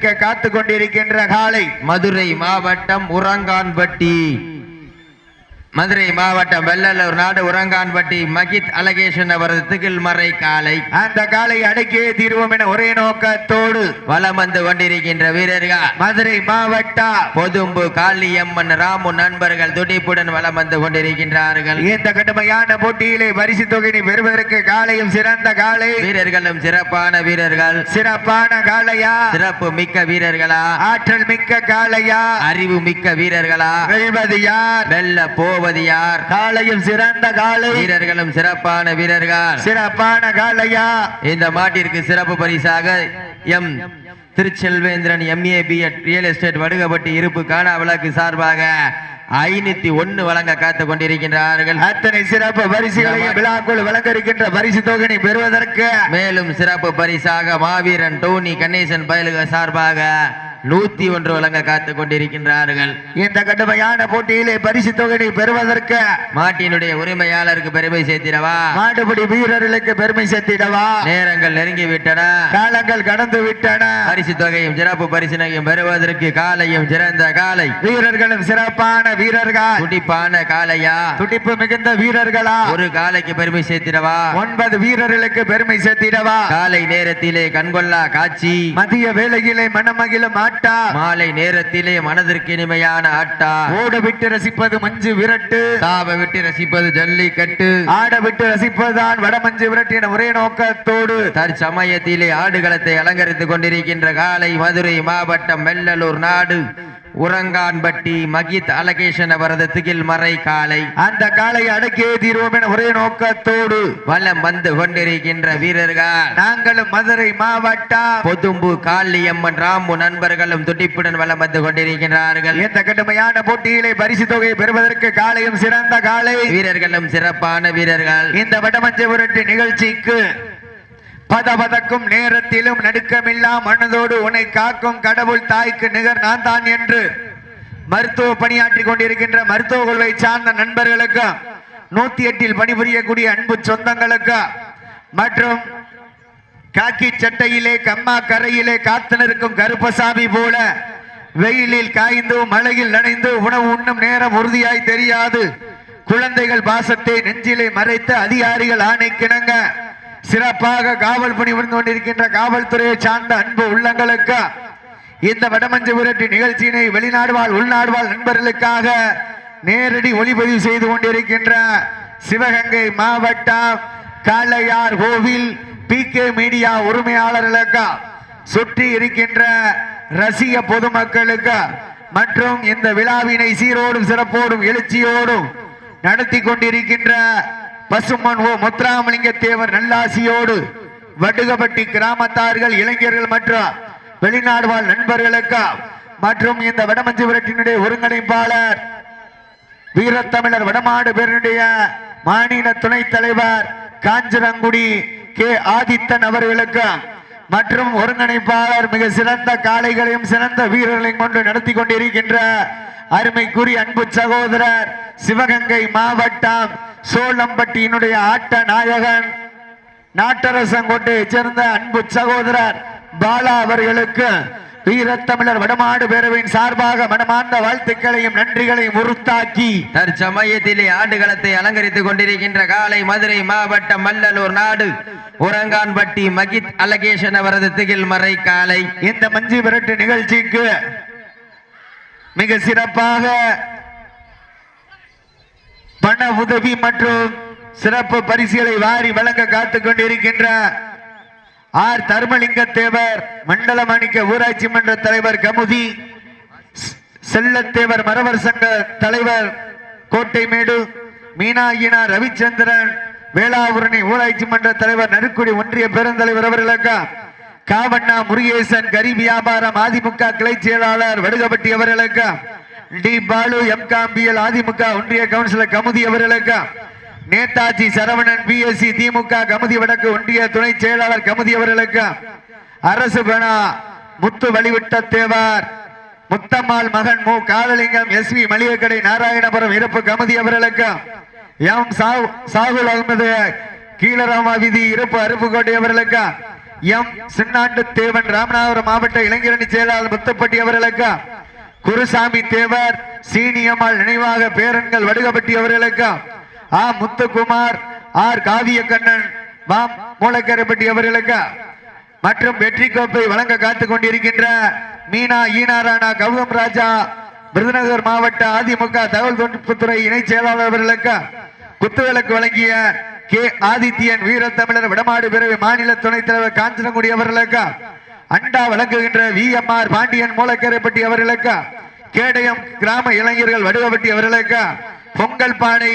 சந்திக்க காத்து கொண்டிருக்கின்ற காலை மதுரை மாவட்டம் உரங்கான்பட்டி மதுரை மாவட்டம் வெள்ளலூர் நாடு உரங்கான்பட்டி மகித் அலகேஷன் அவரது திகில் மறை காலை. அந்த காலை அடக்கியே தீர்வோம் என ஒரே நோக்கத்தோடு வலம் வந்து கொண்டிருக்கின்ற வீரர்கள். மதுரை மாவட்ட. பொதும்பு காளியம்மன் ராமு நண்பர்கள் துடிப்புடன் வலம் வந்து கொண்டிருக்கின்றார்கள். இந்த கடுமையான போட்டியிலே பரிசு தொகையை பெறுவதற்கு காலையும் சிறந்த காலை. வீரர்களும் சிறப்பான வீரர்கள். சிறப்பான காளையா சிறப்பு மிக்க வீரர்களா? ஆற்றல் மிக்க காளையா அறிவு மிக்க வீரர்களா? வெல்வது யார்? வெல்ல போவது யார்? காலையும் சிறந்த காலை வீரர்களும் சிறப்பான வீரர்கள். சிறப்பான காளையா? இந்த மாட்டிற்கு சிறப்பு பரிசாக M Thiruchelvendran MA BEd real estate Vadugapatti இருப்பு காண விளக்கு சார்பாக ஐநூத்தி ஒன்னு வழங்க காத்து கொண்டிருக்கின்றார்கள். அத்தனை சிறப்பு பரிசுகளையும் விழாக்குள் வழங்க இருக்கின்ற பரிசு தொகையை பெறுவதற்கு மேலும் சிறப்பு பரிசாக மாவீரன் டோனி கணேசன் பயலுக சார்பாக நூத்தி ஒன்று வழங்க காத்து கொண்டிருக்கின்றார்கள். இந்த கடுமையான போட்டியிலே பரிசு தொகையை பெறுவதற்கு மாட்டினுடைய உரிமையாளருக்கு பெருமை சேர்த்திடவா? மாடுபிடி வீரர்களுக்கு பெருமை சேர்த்திடவா? நேரங்கள் நெருங்கி விட்டன. காலங்கள் கடந்து விட்டன. பரிசு தொகையும் சிறப்பு பரிசினையும் பெறுவதற்கு காலையும் சிறந்த காலை. வீரர்களும் சிறப்பான வீரர்கள். துடிப்பான காலையா? துடிப்பு மிகுந்த வீரர்களா? ஒரு காலைக்கு பெருமை சேர்த்திடவா? ஒன்பது வீரர்களுக்கு பெருமை சேர்த்திடவா? காலை நேரத்திலே கண்கொள்ளா காட்சி. மதிய வேளையிலே மனமகிழும் ஆட்டா. மாலை நேரத்திலே மனதிற்கு இனிமையான ஆட்டா. ஓட விட்டு ரசிப்பது மஞ்சு விரட்டு. தாவ விட்டு ரசிப்பது ஜல்லிக்கட்டு. ஆட விட்டு ரசிப்பதுதான் வடமஞ்சு விரட்டு என ஒரே நோக்கத்தோடு. தற்சமயத்திலே ஆடுகளத்தை அலங்கரித்துக் கொண்டிருக்கின்ற காலை மதுரை மாவட்டம் மெல்லலூர் நாடு. உரங்கான்பட்டி மகித் அலகேஷன் அவரது திகில் மறை காலை. அந்த காலை அடக்கியே தீர்வோம் என ஒரே நோக்கத்தோடு. வலம் வந்து கொண்டிருக்கின்ற வீரர்கள். நாங்களும் மதுரை மாவட்டம். பொதும்பு காளியம்மன் ராமு நண்பர்களும் துடிப்புடன் வலம் வந்து கொண்டிருக்கிறார்கள் இந்த கடுமையான போட்டியிலே பரிசு தொகையை பெறுவதற்கு காலையும் சிறந்த காலை. வீரர்களும் சிறப்பான வீரர்கள். இந்த வடமஞ்சு விரட்டு நிகழ்ச்சிக்கு பதபதக்கும் நேரத்திலும் நடுக்கமில்லா மனதோடு உன்னை காக்கும் கடவுள் தாய்க்கு நிகர் நான் தான் என்று மருத்துவ பணியாற்றி கொண்டிருக்கின்ற மருத்துவ குழுவை சார்ந்த நண்பர்களுக்கு நூத்தி எட்டில் பணிபுரியக்கூடிய அன்பு சொந்தங்களுக்கு மற்றும் காக்கி சட்டையிலே கம்மா கரையிலே காத்து நிற்கும் கருப்பசாமி போல வெயிலில் காய்ந்து மழையில் நனைந்து உணவு உண்ணும் நேரம் உறுதியாய் தெரியாது. குழந்தைகள் பாசத்தை நெஞ்சிலே மறைத்து அதிகாரிகள் ஆணை கிணங்க சிறப்பாக காவல் பணி புரிந்து கொண்டிருக்கின்ற காவல்துறையை சார்ந்த அன்பு உள்ளங்களுக்கு இந்த வடமஞ்சு விரட்டு நிகழ்ச்சியினை வெளிநாடு வாழ் உள்நாடு வாழ் நண்பர்களுக்காக நேரடி ஒளிப்பதிவு செய்து கொண்டிருக்கின்ற சிவகங்கை மாவட்டம் காளையார் கோவில் பி கே மீடியா உரிமையாளர்களுக்கு சுற்றி இருக்கின்ற ரசிக பொதுமக்களுக்கு மற்றும் இந்த விழாவினை சீரோடும் சிறப்போடும் எழுச்சியோடும் நடத்தி கொண்டிருக்கின்ற பசுமன் ஓ முத்துராமலிங்க தேவர் நல்லாசியோடு வடுகப்பட்டி கிராமத்தார்கள் இளைஞர்கள் மற்றும் வெளிநாடு வாழ் நண்பர்களுக்கு மற்றும் இந்த வடமஞ்சு ஒருங்கிணைப்பாளர் வீரத்தமிழர் வடமாடு பேருடைய மாநில துணைத் தலைவர் காஞ்சரங்குடி கே. ஆதித்தன் அவர்களுக்கு மற்றும் ஒருங்கிணைப்பாளர் மிக சிறந்த காளைகளையும் சிறந்த வீரர்களையும் கொண்டு நடத்தி கொண்டிருக்கின்ற அருமைக்குரிய அன்பு சகோதரர் சிவகங்கை மாவட்டம் சோளம்பட்டியினுடைய ஆட்ட நாயகன் நாட்டரசங்கோட்டையைச் சேர்ந்த அன்பு சகோதரர் பாலா அவர்களுக்கு வீரத்தமிழர் வடமாடு பேரவையின் சார்பாக மனமார்ந்த வாழ்த்துக்களையும் நன்றிகளையும் உறுத்தாக்கி தற்சமயத்திலே ஆடுகளத்தை அலங்கரித்துக் கொண்டிருக்கின்ற காலை மதுரை மாவட்டம் மல்லலூர் நாடு. உரங்கான்பட்டி மகித் அலகேஷன் அவரது திகில் மறை காலை. இந்த மஞ்சு விரட்டு நிகழ்ச்சிக்கு மிக சிறப்பாக பண உதவி மற்றும் சிறப்பு பரிசுகளை வாரி வழங்க காத்துக் கொண்டிருக்கின்ற ஆர் தர்மலிங்க தேவர் மண்டல மாணிக்க ஊராட்சி மன்ற தலைவர் கமுதி செல்லத்தேவர் மரவர் சங்க தலைவர் கோட்டைமேடு மீனாயினா ரவிச்சந்திரன் வேளாவுரணி ஊராட்சி மன்ற தலைவர் நறுக்குடி ஒன்றிய பெருந்தலைவர் அவர்களுக்கு காவண்ணா முருகேசன் கரி வியாபாரம் அதிமுக கிளை செயலாளர் வடுகப்பட்டி அவர்களுக்கா டி பாலு எம் காம்பியல் அதிமுக ஒன்றிய கவுன்சிலர் கமுதி அவர்களுக்கா நேதாஜி சரவணன் பிஎஸ்சி திமுக கமுதி வடக்கு ஒன்றிய துணை செயலாளர் கமுதி அவர்களுக்கு அரசு பெணா. முத்து வழிவிட்ட தேவார் முத்தம்மாள் மகன் மு. காதலிங்கம் எஸ் வி மளிகைக்கடை நாராயணபுரம் இறப்பு கமுதி அவர்களுக்கு. எம். சாகுல் அகமது கீழராமா விதி இறப்பு அருப்புக்கோட்டை அவர்களுக்கு. எம். சின்னாண்டு தேவன் ராமநாதபுரம் மாவட்ட இளைஞரணி செயலாளர் முத்தப்பட்டி அவர்களுக்கு. குருசாமி தேவர் சீனியம்மாள் நினைவாக பேரன்கள் வடுகப்பட்டி அவர்களுக்கு. ஆ முத்துக்குமார் ஆர் காவிய கண்ணன் மாம் மூலக்கரைப்பட்டி அவர்களுக்கு மற்றும் வெற்றி கோப்பை வழங்க காத்துக் கொண்டிருக்கின்ற மீனா ஈனாராணா கௌதம் ராஜா விருதுநகர் மாவட்ட அதிமுக தகவல் தொழில்நுட்பத்துறை இணை செயலாளர் அவர்களுக்கு குத்துவிளக்கு வழங்கிய கே. ஆதித்யன் வீரத்தமிழர் விடமாடு பிறவி மாநில துணைத் தலைவர் காஞ்சனகுடி அவர்களுக்கு அண்டா வழங்குகின்ற V M R Pandian Moolakaraipatti அவர்களுக்கு கேடயம் கிராம இளைஞர்கள் வடுகப்பட்டி அவர்களுக்கு பொங்கல் பானை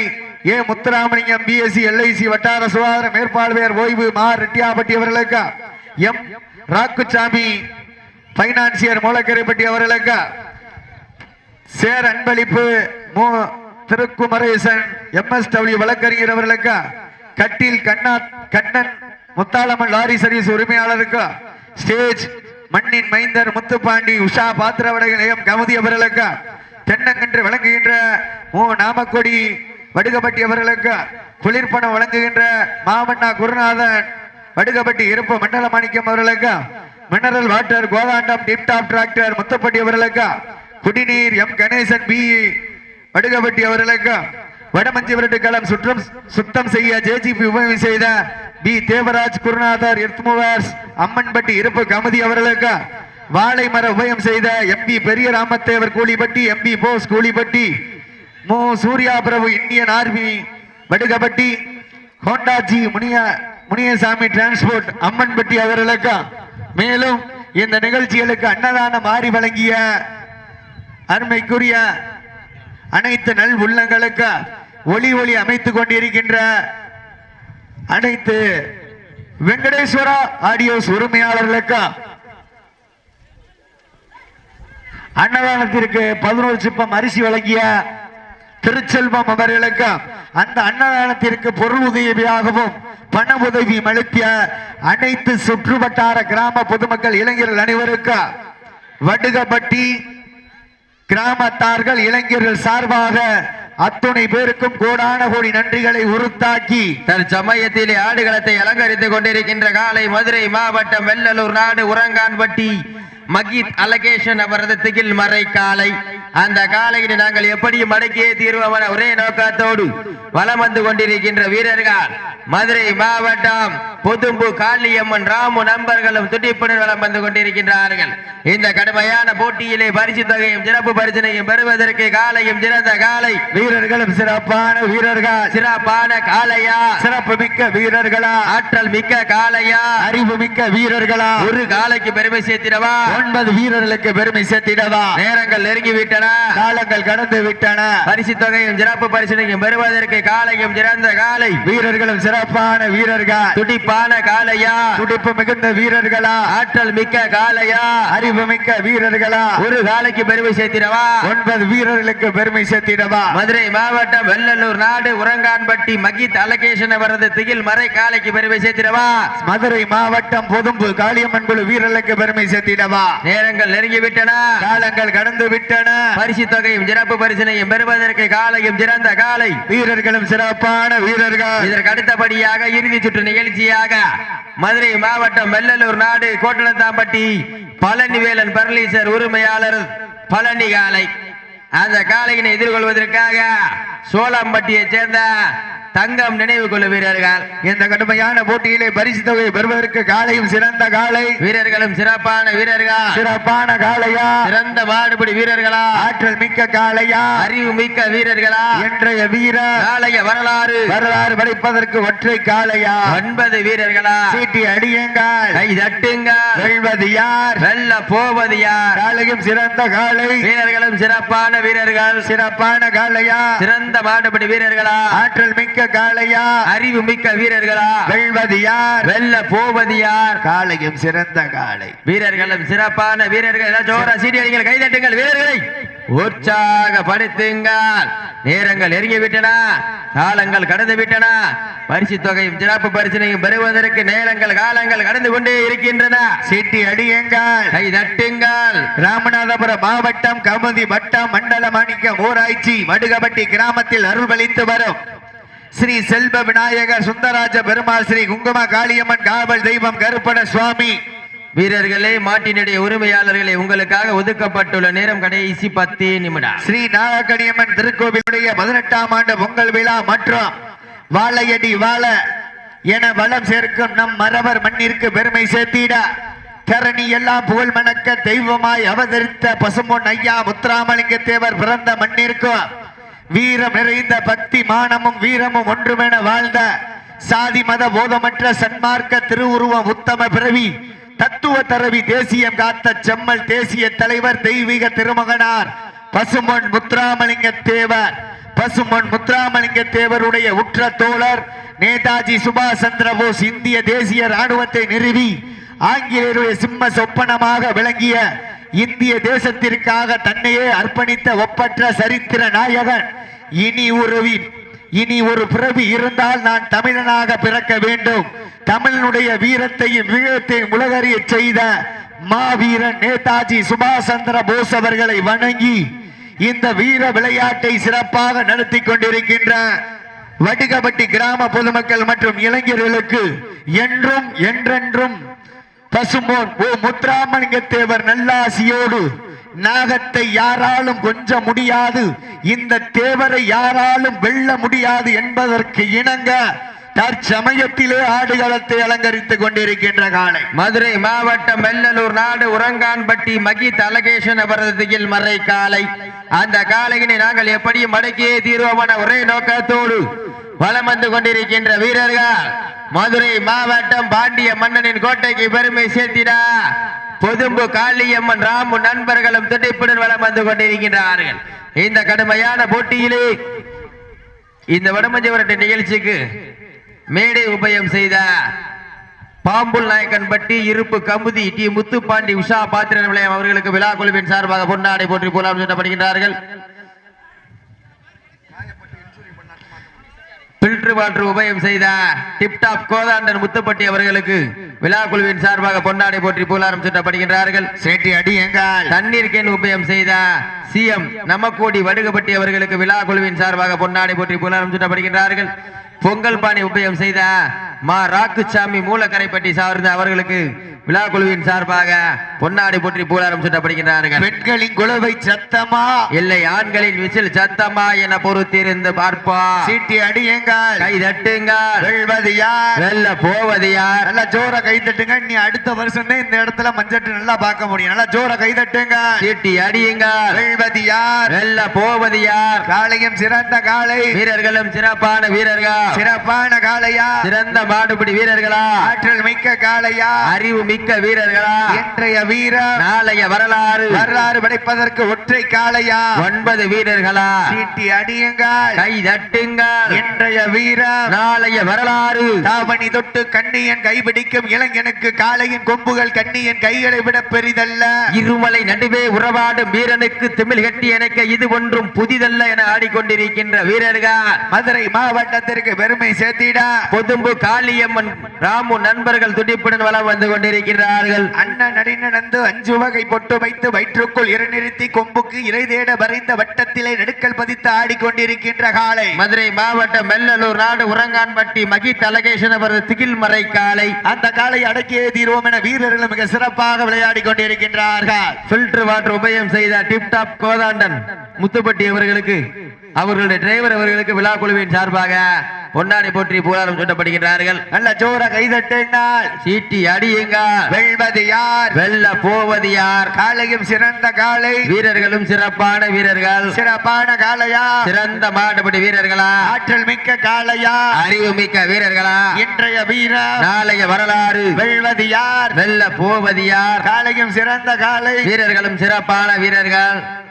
ஏ முத்துராமலிங்கம் பிஎஸ்சி எல்ஐசி வட்டார சுகாதார மேற்பார்வையர் ஓய்வு மா ரெட்டியாபட்டி அவர்களுக்கு? எம். ராக்குச்சாமி பைனான்சியர் மூலக்கரைப்பட்டி அவர்களுக்கு? சேர் அன்பளிப்பு மு. திருக்குமரேசன் எம்எஸ்டபிள்யூ வழக்கறிஞர் அவர்களுக்கு? கட்டில் கண்ணா கண்ணன் முத்தாளம்மன் லாரி சர்வீஸ் உரிமையாளருக்கு? ஸ்டேஜ் மண்ணின் மைந்தர் முத்துப்பாண்டி உஷா பாத்திரவடை நிலையம் கமுதி அவர்களுக்கு? தென்னங்கன்று வழங்குகின்ற மு. நாமக்கொடி வடுகப்பட்டி அவர்களுக்கு குளிர்பணம் வழங்குகின்ற மாமன்னா குருநாதன் வடுகப்பட்டி இருப்பு மண்டல மாணிக்கம் அவர்களுக்கு mineral water Kothandam tiptop tractor Muthappatti அவர்களுக்கு குடிநீர் எம் கணேசன் பி. வடுகப்பட்டி அவர்களுக்கு வடமஞ்சி விரட்டு சுற்றம் சுத்தம் செய்ய ஜேஜிபி உபயோகம் செய்த பி. தேவராஜ் குருநாதர் எர்த்முவர்ஸ் அம்மன்பட்டி இருப்பு கமதி அவர்களுக்கு வாழை மர உபயம் செய்த எம்பி பெரிய ராமத்தேவர் கூலிப்பட்டி எம்பி போஸ் கூலிப்பட்டி மு. சூர்யா பிரபு இந்தியன் ஆர்மி வடுகபட்டி ஹோண்டாஜி முனிய முனியசாமி டிரான்ஸ்போர்ட் அம்மன்பட்டி அவர்களுக்கு. மேலும் இந்த நிகழ்ச்சிகளுக்கு அன்னதானம் மாறி வழங்கிய அருமைக்குரிய அனைத்து நல் உள்ளங்களுக்கு ஒளி ஒளி அமைத்துக் கொண்டிருக்கின்ற அனைத்து வெங்கடேஸ்வரா ஆடியோஸ் உரிமையாளர்களுக்கு அன்னதானத்திற்கு பதினோரு சிப்பம் அரிசி வழங்கிய திருச்செல்வம் அவர்களுக்கு அந்த அன்னதானத்திற்கு பொருள் உதவியாகவும் பண உதவி அளித்திய அனைத்து சுற்றுவட்டார கிராம பொதுமக்கள் இளைஞர்கள் அனைவருக்கு வடுகப்பட்டி கிராமத்தார்கள் இளைஞர்கள் சார்பாக அத்துணை பேருக்கும் கோடான கோடி நன்றிகளை உருத்தாக்கி தற்சமயத்திலே ஆடுகளத்தை அலங்கரித்துக் கொண்டிருக்கின்ற காலை மதுரை மாவட்டம் வெள்ளலூர் நாடு உரங்கான்பட்டி மகித் அலகேஷன் அவரது திகில் மறை காலை. அந்த காலையினை நாங்கள் எப்படியும் மடக்கியே தீர்வோம் ஒரே நோக்கத்தோடு வலம் வந்து கொண்டிருக்கின்ற வீரர்கள். மதுரை மாவட்டம் புதும்பு காளியம்மன் ராமு நண்பர்களும் துடிப்புடன் வலம் வந்து கொண்டிருக்கின்றார்கள். இந்த கடுமையான போட்டியிலே பரிசு தொகையும் சிறப்பு பரிசனையும் பெறுவதற்கு காலையும் சிறந்த காலை. வீரர்களும் சிறப்பான வீரர்கள்? சிறப்பான காலையா? சிறப்பு மிக்க வீரர்களா? ஆற்றல் மிக்க காளையா அறிவு மிக்க வீரர்களா? ஒரு காலைக்கு பெருமை சேர்த்திடவா? ஒன்பது வீரர்களுக்கு பெருமை சேர்த்திடவா? நேரங்கள் நெருங்கி விட்டன காலங்கள் கடந்து விட்டன. பரிசு தொகையும் சிறப்பு பரிசனையும் பெறுவதற்கு காலையும் சிறந்த காலை. வீரர்களும் சிறப்பான வீரர்கள். துடிப்பான காலையா? துடிப்பு மிகுந்த வீரர்களா? ஆற்றல் மிக்க காலையா? அறிவு மிக்க வீரர்களா? ஒரு காலைக்கு பெருமை சேர்த்திடவா? ஒன்பது வீரர்களுக்கு பெருமை சேர்த்திடவா? மதுரை மாவட்டம் வெள்ளலூர் நாடு உரங்கான்பட்டி மகித் அலகேஷன் அவரது திகில் மறை காலைக்கு பெருமை சேர்த்திடவா? மதுரை மாவட்டம் பொதும்பு காளியம்மன் குழு வீரர்களுக்கு பெருமை சேர்த்திடவா? நேரங்கள் நெருங்கி விட்டன. காலங்கள் கடந்து விட்டன. பரிசு தொகையும் சிறப்பு பரிசனையும் பெறுவதற்கு காலையும் சிறந்த காலை. வீரர்களும் சிறப்பான வீரர்கள். இதற்கு அடுத்தபடியாக இறுதி சுற்று நிகழ்ச்சியாக மதுரை மாவட்டம் வெள்ளலூர் நாடு கோட்டனத்தாம்பட்டி பழனிவேலன் பர்லீசர் உரிமையாளர் பழனி காலை. அந்த காலையினை எதிர்கொள்வதற்காக சோளம்பட்டியைச் சேர்ந்த தங்கம் நினைவு கொள்ளும் வீரர்கள். இந்த கடுமையான போட்டியிலே பரிசு தொகை பெறுவதற்கு காலையும் சிறந்த காலை. வீரர்களும் சிறப்பான வீரர்கள். சிறப்பான காளையா சிறந்த மாடுபிடி வீரர்களா? ஆற்றல் மிக்க காளையா அறிவு மிக்க வீரர்களா? இன்றைய வீரர் காளைய வரலாறு. வரலாறு படைப்பதற்கு ஒற்றை காளையா ஒன்பது வீரர்களா? சீட்டி அடியுங்கள். கை தட்டுங்கள். வெல்வது யார்? வெல்ல போவது யார்? காளையும் சிறந்த காளை வீரர்களும் சிறப்பான வீரர்கள். சிறப்பான காளையா சிறந்த மாடுபிடி வீரர்களா? ஆற்றல் மிக்க காளையா அறிவு மிக்க வீரர்களா வெல்வது யார் வெல்ல போவது யார் காளையும் சிறந்த காளை. வீரர்களும் சிறப்பான வீரர்கள். ஜோரா சீடியடிகள் கைதட்டுங்கள் வீரர்களை உற்சாகப்படுத்துங்கள் நேரங்கள் நெருங்கி விட்டன. காலங்கள் கடந்து விட்டன. பரிசு தொகையும் சிறப்பு பரிசனையும் பெறுவதற்கு நேரங்கள் காலங்கள் கடந்து கொண்டே இருக்கின்றன. சீட்டி அடியுங்கள். கை தட்டுங்கள். ராமநாதபுரம் மாவட்டம் கமுதி வட்டம் மண்டல மாணிக்கம் ஊராட்சி வடுகப்பட்டி கிராமத்தில் அருள்பளித்து வரும். ஸ்ரீ செல்வ விநாயகர் சுந்தராஜ பெருமாள் ஸ்ரீ குங்கும காளியம்மன் காவல் தெய்வம் கருப்பட சுவாமி. வீரர்களே மாட்டினுடைய உரிமையாளர்களே உங்களுக்காக ஒதுக்கப்பட்டுள்ள நேரம் கடைசி பத்து நிமிடம். ஸ்ரீ நாகக்கணியம்மன் திருக்கோவிலுடைய பதினெட்டாம் ஆண்டு பொங்கல் விழா மற்றும் வாழையடி வாழ என வளம் சேர்க்கும் நம் மரவர் மண்ணிற்கு பெருமை சேர்த்திட கரணி எல்லாம் புகழ் மணக்க தெய்வமாய் அவதரித்த பசும்பொன் ஐயா முத்துராமலிங்க தேவர் பிறந்த மண்ணிற்கும் வீரம் நிறைந்த பக்தி மானமும் வீரமும் ஒன்றுமென வாழ்ந்த சாதி மத போதமற்ற சன்மார்க்க திருவுருவம் உத்தம பிறவி தத்துவ தரவி தேசியம் காத்த செம்மல் தேசிய தலைவர் தெய்வீக திருமகனார் பசுமொன் முத்துராமலிங்க தேவர். பசுமொன் முத்துராமலிங்க தேவருடைய உற்ற தோழர் நேதாஜி சுபாஷ் சந்திர போஸ் இந்திய தேசிய ராணுவத்தை நிறுவி ஆங்கிலேயருடைய சிம்ம சொப்பனமாக விளங்கிய இந்திய தேசத்திற்காக தன்னையே அர்ப்பணித்த ஒப்பற்ற சரித்திர நாயகன் இனி உறவி இனி ஒரு பிறவி இருந்தால் நான் தமிழனாக பிறக்க வேண்டும். தமிழனுடைய வீரத்தையும் வீரத்தையும் உலகறிய செய்த மாவீரன் நேதாஜி சுபாஷ் சந்திர போஸ் அவர்களை வணங்கி இந்த வீர விளையாட்டை சிறப்பாக நடத்தி கொண்டிருக்கின்ற வடுகபட்டி கிராம பொதுமக்கள் மற்றும் இளைஞர்களுக்கு என்றும் என்றென்றும் பசும்போன் ஓ முத்துராமலிங்க தேவர் நல்லாசியோடு நாகத்தை யாராலும் கொஞ்ச முடியாது. இந்த தேவரை யாராலும் வெல்ல முடியாது என்பதற்கு இணங்க தற்சமயத்திலே ஆடுகளத்தை அலங்கரித்துக் கொண்டிருக்கின்ற காலை மதுரை மாவட்டம் மெல்லலூர் நாடு உரங்கான்பட்டி மகி தலகேசன் அவரதியில் மறை காலை அந்த காலையினை நாங்கள் எப்படியும் மடக்கியே தீர்வோமான ஒரே நோக்கத்தோடு வலம் வந்து கொண்டிருக்கின்ற வீரர்கள். மதுரை மாவட்டம் பாண்டிய மன்னனின் கோட்டைக்கு பெருமை சேர்த்திடா. பொதும்பு காளியம்மன் ராமு நண்பர்களும் துடிப்புடன் வளம் வந்து கொண்டிருக்கின்றார்கள். இந்த கடுமையான போட்டியிலே இந்த வடமஞ்சு நிகழ்ச்சிக்கு மேடை உபயம் செய்த பாம்புல் நாயக்கன்பட்டி இருப்பு கமுதி டி. முத்துப்பாண்டி உஷா பாத்திர நிலையம் அவர்களுக்கு விழா குழுவின் சார்பாக பொன்னாடை போற்றி போலாம் சொல்லப்படுகின்றார்கள் வாட்டர் உபயம் செய்த டிப்டாப் கோதாண்டன் முத்துப்பட்டி அவர்களுக்கு விழா குழுவின் சார்பாக பொன்னாடை போற்றி பூலாரம் சுட்டப்படுகின்றார்கள் சேட்டி அடி எங்கால் தண்ணீர் கேன் உபயம் செய்த சிஎம் நமக்கோடி வடுகப்பட்டி அவர்களுக்கு விழா குழுவின் சார்பாக பொன்னாடை போற்றி புலரம் சுட்டப்படுகின்றார்கள் பொங்கல் பானை உபயம் செய்த மா ராக்குச்சாமி மூலக்கரைப்பட்டி சார்ந்த அவர்களுக்கு விழா குழுவின் சார்பாக பொன்னாடை போற்றி பூலாரம் சுட்டப்படுகின்றார்கள் பெண்களின் குலவை சத்தமா? இல்லை ஆண்களின் விசில் சத்தமா என பொறுத்திருந்து பார்ப்பா. சீட்டி அடி எங்கால் கை தட்டுங்கள். வெல்வது யார்? வெல்ல போவது யார்? நல்லா ஜோர கை தட்டுங்க. நீ அடுத்த வருஷம் இந்த இடத்துல மஞ்சட்டு நல்லா பார்க்க முடியும். நல்லா ஜோர கை தட்டுங்க சீட்டி அடியுங்கள். வெல்வது யார்? வெல்ல போவது யார்? காளையும் சிறந்த காளை. வீரர்களும் சிறப்பான வீரர்கள்? சிறப்பான காளையா? சிறந்த மாடுபிடி வீரர்களா? ஆற்றல் மிக்க காளையா? அறிவு மிக்க வீரர்களா? இன்றைய வீரர் நாளைய வரலாறு. வரலாறு படைப்பதற்கு ஒற்றை காளையா? ஒன்பது வீரர்களா? சீட்டி அடியுங்கள் கை தட்டுங்கள். இன்றைய வீரர் நாளைய வரலாறு. தாவணி தொட்டு கண்ணியன் கைபிடிக்கும் இளைஞனுக்கு காளையின் கொம்புகள் கண்ணியன் கைகளை விட பெரிதல்ல. இருமலை நடுவே உறவாடும் வீரனுக்கு திமிழ் கட்டி இணைக்க இது ஒன்றும் புதிதல்ல என ஆடிக்கொண்டிருக்கின்ற வீரர்கள்? மதுரை மாவட்டத்திற்கு பெருமை சேர்த்திட. பொதும்பு காளியம்மன் ராமு நண்பர்கள் துடிப்புடன் வளம் வந்து கொண்டிருக்கிறார்கள் அண்ணன் நடினந்து அஞ்சு வகை பொட்டு வைத்து வயிற்றுக்குள் இறைநிறுத்தி கொம்புக்கு இறை தேட வரைந்த வட்டத்திலே நெடுக்கல் பதித்து ஆடிக்கொண்டிருக்கின்ற காளை மதுரை மாவட்டம் மெல்லலூர் நாடு உரங்கான்பட்டி மகி தலகேசன் அவரது திகில் மறை காலை. அந்த காலை அடக்கியே தீர்வோம் என வீரர்கள் மிக சிறப்பாக விளையாடி கொண்டிருக்கின்றார்கள். ஃபில்டர் வாட்டர் உபயம் செய்த டிப்டாப் கோதாண்டன் முத்துப்பட்டி அவர்களுக்கு அவர்களுடைய டிரைவர் அவர்களுக்கு விழா குழுவின் சார்பாக பொன்னாடி போற்றி புகழாரம் சூட்டப்படுகின்றார்கள். நல்ல ஜோர கைதட்டினால் சீட்டி அடியுங்க வெல்வது யார்? வெல்ல போவது யார்? காளையும் சிறந்த காளை. வீரர்களும் சிறப்பான வீரர்கள். சிறப்பான காளையா? சிறந்த மாடுபடி வீரர்களா? ஆற்றல் மிக்க காளையா? அறிவு மிக்க வீரர்களா? இன்றைய வீரர் நாளைய வரலாறு. வெல்வது யார்? வெல்ல போவது யார்? காளையும் சிறந்த காளை. வீரர்களும் சிறப்பான வீரர்கள்.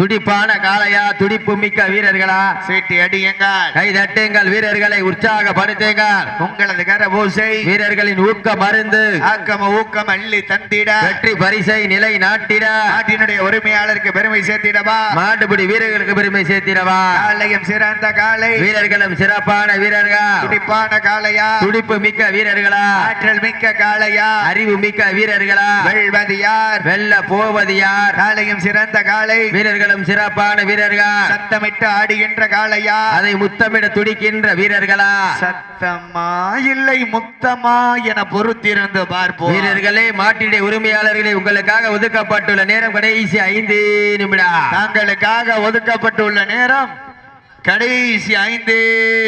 துடிப்பான காளையா துடிப்பு மிக்க வீரர்களா? சீட்டி அடியுங்கள். கை தட்டுங்கள் வீரர்களை உற்சாகப்படுத்துங்கள். உங்களது கரபூசை. வீரர்களின் ஊக்கம் மருந்து. ஆக்கம ஊக்கம் அள்ளி தந்திட. வெற்றி பரிசை நிலை நாட்டிட. நாட்டினுடைய உரிமையாளருக்கு பெருமை சேர்த்திடவா? மாட்டுப்பிடி வீரர்களுக்கு பெருமை சேர்த்திடவா? காளையும் சிறந்த காளை. வீரர்களும் சிறப்பான வீரர்கள். துடிப்பான காளையா? துடிப்பு மிக்க வீரர்களா? ஆற்றல் மிக்க காளையா? அறிவு மிக்க வீரர்களா? வெல்வது யார்? வெல்ல போவது யார்? காளையும் சிறந்த காளை. வீரர்களும் வீரர்களும் சிறப்பான வீரர்கள்? சத்தமிட்டு ஆடுகின்ற காளையா? அதை முத்தமிட துடிக்கின்ற வீரர்களா? சத்தமா இல்லை முத்தமா என பொறுத்திருந்து பார்ப்போம். வீரர்களே மாட்டினுடைய உரிமையாளர்களே உங்களுக்காக ஒதுக்கப்பட்டுள்ள நேரம் கடைசி ஐந்து நிமிடம். தாங்களுக்காக ஒதுக்கப்பட்டுள்ள நேரம் கடைசி ஐந்து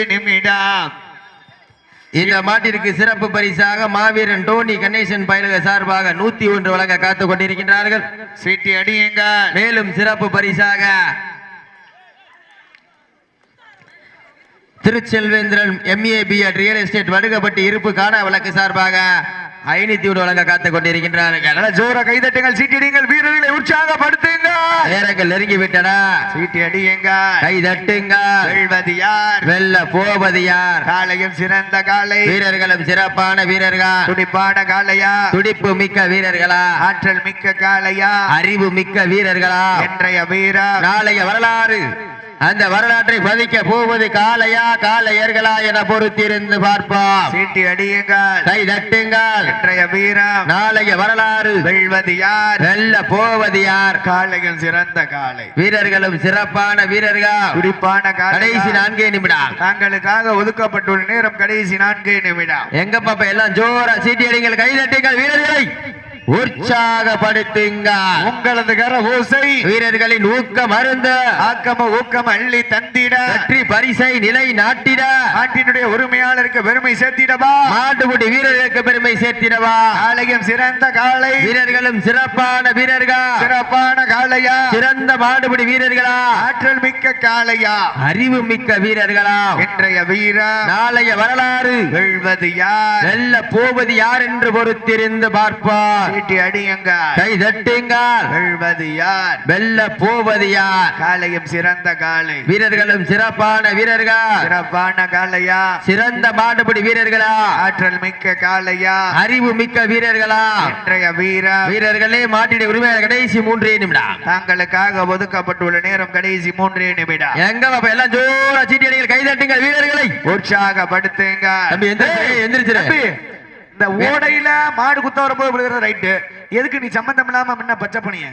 நிமிடம். இந்த மாட்டிற்கு சிறப்பு பரிசாக மாவீரன் டோனி கணேசன் பயிலக சார்பாக நூத்தி ஒன்று வழங்க காத்துக் கொண்டிருக்கின்றார்கள். சீட்டி அடியுங்கள். மேலும் சிறப்பு பரிசாக Thiruchelvendran MA BEd real estate Vadugapatti இருப்பு காண வழக்கு சார்பாக ஐநூத்தி வழங்க காத்துக் கொண்டிருக்கின்றார்கள். ஜோர கைதட்டுங்கள் சீட்டிடுங்கள் வீரர்களை உற்சாகப்படுத்துங்க நேரங்கள் நெருங்கி விட்டன சீட்டி அடியுங்கள். கை தட்டுங்கள் வெல்வது யார்? வெல்ல போவது யார்? காளையும் சிறந்த காளை. வீரர்களும் சிறப்பான வீரர்கள். துடிப்பான காளையா? துடிப்பு மிக்க வீரர்களா? ஆற்றல் மிக்க காளையா? அறிவு மிக்க வீரர்களா? இன்றைய வீரா நாளைய வரலாறு. அந்த வரலாற்றை பதிக்க போவது காளையா காளையர்களா என பொறுத்திருந்து பார்ப்போம். சீட்டி அடியுங்கள். கை தட்டுங்கள். இன்றைய வீரா நாளைய வரலாறு. வெல்வது யார்? வெல்ல போவது யார்? காளையும் சிறந்த காளை. வீரர்களும் சிறப்பான வீரர்கள். துடிப்பான கடைசி நான்கே நிமிடம். தாங்களுக்காக ஒதுக்கப்பட்டுள்ள நேரம் கடைசி நான்கு நிமிடம். எங்க பாப்பா எல்லாம் ஜோரா சீட்டி அடிங்கள் கை தட்டுங்கள் வீரர்களை. உற்சாகப்படுத்துங்கள் உங்களது கர ஓசை வீரர்களின் ஊக்கம் அருந்து. ஆக்கம ஊக்கம் அள்ளி தந்திட. வெற்றி பரிசை நிலை நாட்டிட. நாட்டினுடைய உரிமையாளருக்கு பெருமை சேர்த்திடவா? மாட்டுக்குடி வீரர்களுக்கு பெருமை சேர்த்திடவா? காளையும் சிறந்த காளை. வீரர்களும் சிறப்பான வீரர்கள்? சிறப்பான காளையா? சிறந்த மாடுபிடி வீரர்களா? ஆற்றல் மிக்க காளையா? அறிவு மிக்க வீரர்களா? இன்றைய வீரா நாளைய வரலாறு. வெல்வது யார்? வெல்ல போவது யார் என்று பொறுத்திருந்து பார்ப்பார் சீட்டி அடியுங்க கை தட்டுங்கள். வெல்வது யார்? வெல்ல போவது யார்? காளையும் சிறந்த காளை வீரர்களும் சிறப்பான வீரர்கள். சிறப்பான காளையா சிறந்த மாடுபிடி வீரர்களா? ஆற்றல் மிக்க காளையா அறிவு மிக்க வீரர்களா? இன்றைய வீரா வீரர்களே மாட்டிட உரிமையாளர் கடைசி மூன்றே நிமிடம். தாங்களுக்காக ஒதுக்கப்பட்டுள்ள நேரம் கடைசி மூன்றே நிமிடம். எங்க எல்லாம் ஜோரா சீட்டி அடிகள் கைதட்டுங்கள் வீரர்களை. உற்சாகப்படுத்துங்க தம்பி, இந்த ஓடையில மாடு குத்த வரும்போது விழுகிறது ரைட்டு எதுக்கு நீ சம்பந்தம் இல்லாம முன்ன பச்சை பண்ணிய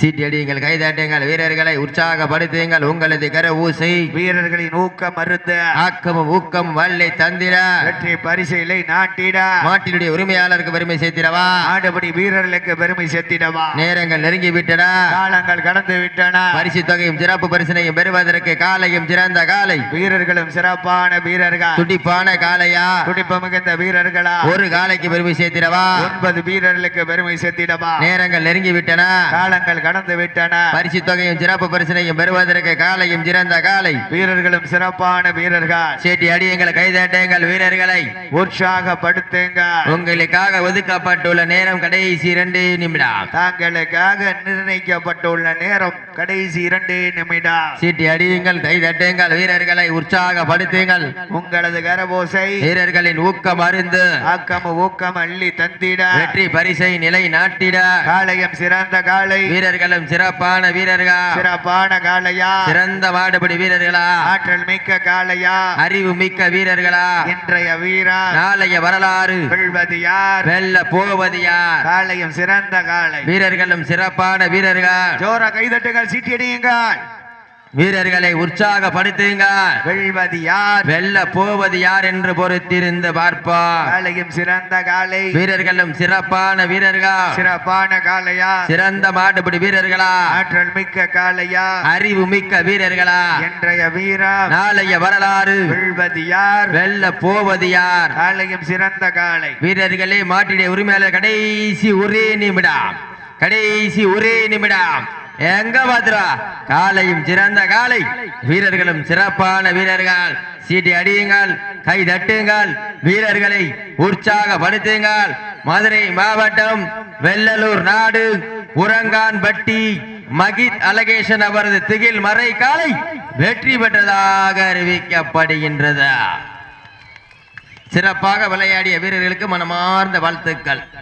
சீட்டி அடியுங்கள் கைதட்டுங்கள் வீரர்களை உற்சாகப்படுத்துங்கள். உங்களது கர ஊசை வீரர்களின் ஊக்கம் மருந்து ஆக்கமும் ஊக்கம் வல்லை தந்திர வெற்றி பரிசைகளை நாட்டிட. மாட்டினுடைய உரிமையாளருக்கு பெருமை சேர்த்திடவா? ஆடுபடி வீரர்களுக்கு பெருமை சேர்த்திடவா? நேரங்கள் நெருங்கி விட்டன. காலங்கள் கடந்து விட்டன. பரிசு தொகையும் சிறப்பு பரிசனையும் பெறுவதற்கு காலையும் சிறந்த காலை. வீரர்களும் சிறப்பான வீரர்கள். துடிப்பான காளையா துடிப்பு மிகுந்த வீரர்களா? ஒரு காலைக்கு பெருமை சேர்த்திடவா? ஒன்பது வீரர்களுக்கு பெருமை சேர்த்திடவா? நேரங்கள் நெருங்கி விட்டன. காலங்கள் கடந்து விட்டன. பரிசு தொகையும் சிறப்பு பரிசனையும் பெறுவதற்கு காலையும் சிறந்த காலை. வீரர்களும் சிறப்பான வீரர்கள். சேட்டி அடியுங்கள் கைதட்டுங்கள் வீரர்களை. உற்சாகப்படுத்துங்க உங்களுக்காக ஒதுக்கப்பட்டுள்ள நேரம் கடைசி இரண்டு நிமிடம். தாங்களுக்காக நிர்ணயிக்கப்பட்டுள்ள நேரம் கடைசி இரண்டு நிமிடம். சீட்டி அடியுங்கள் கைதட்டுங்கள் வீரர்களை உற்சாகப்படுத்துங்கள். உங்களது கரபோசை வீரர்களின் ஊக்கம் அருந்து ஆக்கம் ஊக்கம் அள்ளி தந்திட. வெற்றி பரிசை நிலை நாட்டிட காளையம் சிறந்த காளை வீரர்களும் சிறப்பான வீரர்கள்? சிறப்பான காளையா? சிறந்த மாடுபிடி வீரர்களா? ஆற்றல் மிக்க காளையா? அறிவு மிக்க வீரர்களா? இன்றைய வீரா? நாளைய வரலாறு. வெல்வது யார்? வெல்ல போவது யார்? காளையும் சிறந்த காளை. வீரர்களும் சிறப்பான வீரர்கள்? ஜோர கைதட்டுகள் சீட்டியடியுங்கள் வீரர்களை உற்சாகப்படுத்துங்கள். வெல்வது யார்? வெல்ல போவது யார் என்று பொறுத்திருந்து பார்ப்போம். காளையும் சிறந்த காளை வீரர்களும் சிறப்பான வீரர்கள்? சிறப்பான காளையா சிறந்த மாடுபிடி வீரர்களா? ஆற்றல் மிக்க காளையா அறிவு மிக்க வீரர்களா? இன்றைய வீரா? நாளைய வரலாறு? வெல்வது யார்? வெல்ல போவது யார்? காளையும் சிறந்த காளை வீரர்களே மாட்டிடைய உரிமையாளர் கடைசி ஒரே நிமிடம். கடைசி ஒரே நிமிடம். எங்க பாத்துரா காலையும் சிறந்த காலை. வீரர்களும் சிறப்பான வீரர்கள். சீட்டி அடியுங்கள் கை தட்டுங்கள் வீரர்களை உற்சாகப்படுத்துங்கள். மதுரை மாவட்டம் வெள்ளலூர் நாடு உரங்கான்பட்டி மகித் அலகேஷன் அவரது திகில் மறை காலை வெற்றி பெற்றதாக அறிவிக்கப்படுகின்றது. சிறப்பாக விளையாடிய வீரர்களுக்கு மனமார்ந்த வாழ்த்துக்கள்.